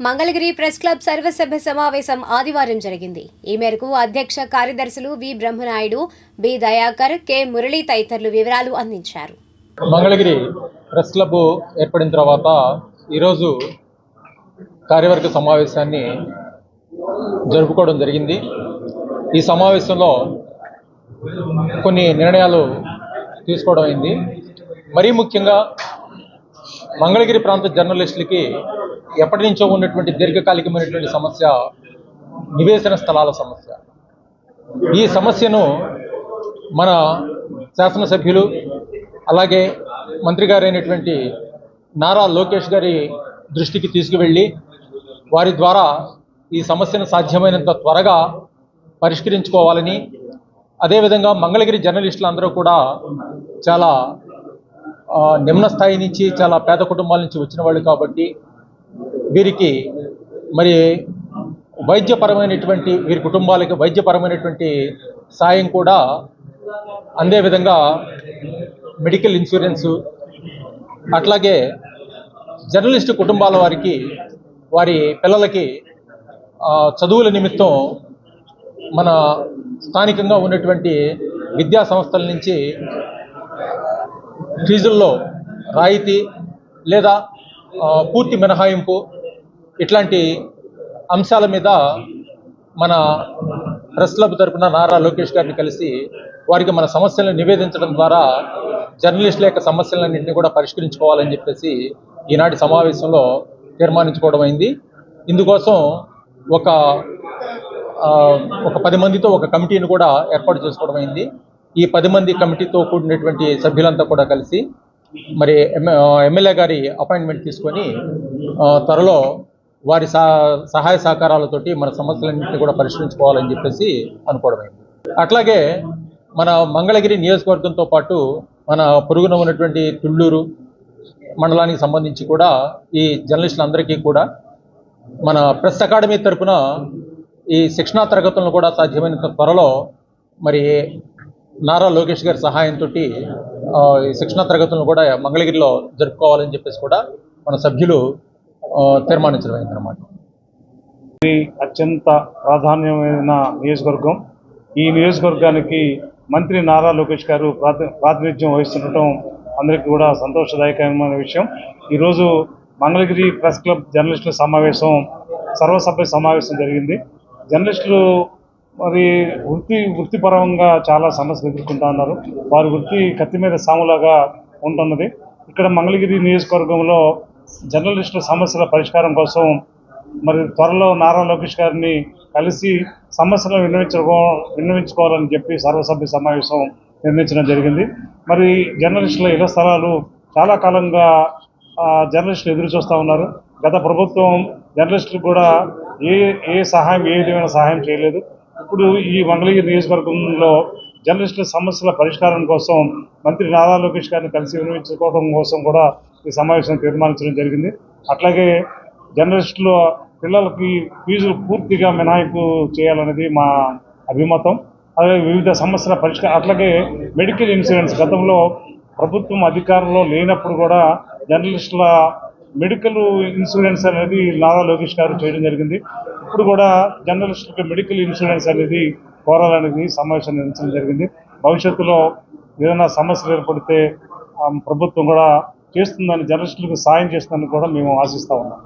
Mangalagiri press club సర్వసభ్య సమావేశం ఆదివారం జరిగింది. ఈ మేరకు అధ్యక్ష కార్యదర్శులు V. Brahmanaidu B. Dayakar K. Murali తదితరులు వివరాలు అందించారు. మంగళగిరి ప్రెస్ క్లబ్ ఏర్పడిన తర్వాత ఈరోజు కార్యవర్గ సమావేశాన్ని జరుపుకోవడం జరిగింది. ఈ సమావేశంలో కొన్ని నిర్ణయాలు తీసుకోవడం అయింది. మరీ ముఖ్యంగా మంగళగిరి ప్రాంత జర్నలిస్టులకి ఎప్పటి నుంచో ఉన్నటువంటి దీర్ఘకాలికమైనటువంటి సమస్య నివేశన స్థలాల సమస్య. ఈ సమస్యను మన శాసనసభ్యులు అలాగే మంత్రి గారైనటువంటి నారా లోకేష్ గారి దృష్టికి తీసుకువెళ్ళి వారి ద్వారా ఈ సమస్యను సాధ్యమైనంత త్వరగా పరిష్కరించుకోవాలని అదేవిధంగా మంగళగిరి జర్నలిస్టులు అందరూ కూడా చాలా నిమ్న స్థాయి నుంచి చాలా పేద కుటుంబాల నుంచి వచ్చిన వాళ్ళు కాబట్టి వీరికి మరి వైద్యపరమైనటువంటి వీరి కుటుంబాలకి వైద్యపరమైనటువంటి సాయం కూడా అందే విధంగా మెడికల్ ఇన్సూరెన్సు అట్లాగే జర్నలిస్టు కుటుంబాల వారికి వారి పిల్లలకి చదువుల నిమిత్తం మన స్థానికంగా ఉన్నటువంటి విద్యా సంస్థల నుంచి ఫీజుల్లో రాయితీ లేదా పూర్తి మినహాయింపు ఇట్లాంటి అంశాల మీద మన ప్రెస్ క్లబ్ తరపున నారా లోకేష్ గారిని కలిసి వారికి మన సమస్యలను నివేదించడం ద్వారా జర్నలిస్టుల యొక్క సమస్యలన్నింటినీ కూడా పరిష్కరించుకోవాలని చెప్పేసి ఈనాటి సమావేశంలో తీర్మానించుకోవడం అయింది. ఇందుకోసం ఒక ఒక పది మందితో ఒక కమిటీని కూడా ఏర్పాటు చేసుకోవడం అయింది. ఈ పది మంది కమిటీతో కూడినటువంటి సభ్యులంతా కూడా కలిసి మరి ఎమ్మెల్యే గారి అపాయింట్మెంట్ తీసుకొని త్వరలో వారి సహ సహాయ సహకారాలతోటి మన సమస్యలన్నింటినీ కూడా పరిష్కరించుకోవాలని చెప్పేసి అనుకోవడమైంది అట్లాగే మన మంగళగిరి నియోజకవర్గంతో పాటు మన పొరుగున ఉన్నటువంటి తుళ్ళూరు మండలానికి సంబంధించి కూడా ఈ జర్నలిస్టులందరికీ కూడా మన ప్రెస్ అకాడమీ తరపున ఈ శిక్షణా తరగతులను కూడా సాధ్యమైనంత త్వరలో మరి నారా లోకేష్ గారి సహాయంతో ఈ శిక్షణా తరగతులను కూడా మంగళగిరిలో జరుపుకోవాలని చెప్పేసి కూడా మన సభ్యులు ఆ, తీర్మానించడం అయిందన్నమాట. అత్యంత ప్రాధాన్యమైన నియోజకవర్గం. ఈ నియోజకవర్గానికి మంత్రి నారా లోకేష్ గారు ప్రాతి- ప్రాతినిధ్యం వహిస్తుండటం అందరికీ కూడా సంతోషదాయకమైన విషయం. ఈరోజు మంగళగిరి ప్రెస్ క్లబ్ జర్నలిస్టుల సమావేశం సర్వసభ్య సమావేశం జరిగింది. జర్నలిస్టులు మరి వృత్తి వృత్తిపరంగా చాలా సమస్యలు ఎదుర్కొంటా ఉన్నారు. వారి వృత్తి కత్తి మీద సాములాగా ఉంటున్నది. ఇక్కడ మంగళగిరి నియోజకవర్గంలో జర్నలిస్టుల సమస్యల పరిష్కారం కోసం మరి త్వరలో నారా లోకేష్ గారిని కలిసి సమస్యలను విన్నవించుకో విన్నవించుకోవాలని చెప్పి సర్వసభ్య సమావేశం నిర్ణయించడం జరిగింది. మరి జర్నలిస్టుల ఇళ్ళ స్థలాలు చాలా కాలంగా జర్నలిస్టులు ఎదురు చూస్తూ ఉన్నారు. గత ప్రభుత్వం జర్నలిస్టులకు కూడా ఏ ఏ సహాయం ఏ విధమైన సహాయం చేయలేదు. ఇప్పుడు ఈ మంగళగిరి నియోజకవర్గంలో జర్నలిస్టుల సమస్యల పరిష్కారం కోసం మంత్రి నారా లోకేష్ గారిని కలిసి వినియోగించుకోవడం కోసం కూడా ఈ సమావేశం తీర్మానించడం జరిగింది. అట్లాగే జర్నలిస్టుల పిల్లలకి ఫీజులు పూర్తిగా మినహాయింపు చేయాలనేది మా అభిమతం. అలాగే వివిధ సమస్యల పరిష్కారం అట్లాగే మెడికల్ ఇన్సూరెన్స్ గతంలో ప్రభుత్వం అధికారంలో లేనప్పుడు కూడా జర్నలిస్టుల మెడికల్ ఇన్సూరెన్స్ అనేది నారా లోకేష్ గారు చేయడం జరిగింది. ఇప్పుడు కూడా జర్నలిస్టులకు మెడికల్ ఇన్సూరెన్స్ అనేది కోరాలనేది సమావేశం నిర్వహించడం జరిగింది. భవిష్యత్తులో ఏదైనా సమస్యలు ఏర్పడితే ప్రభుత్వం కూడా చేస్తుందని జర్నలిస్టులకు సాయం చేస్తుందని కూడా మేము ఆశిస్తూ ఉన్నాం.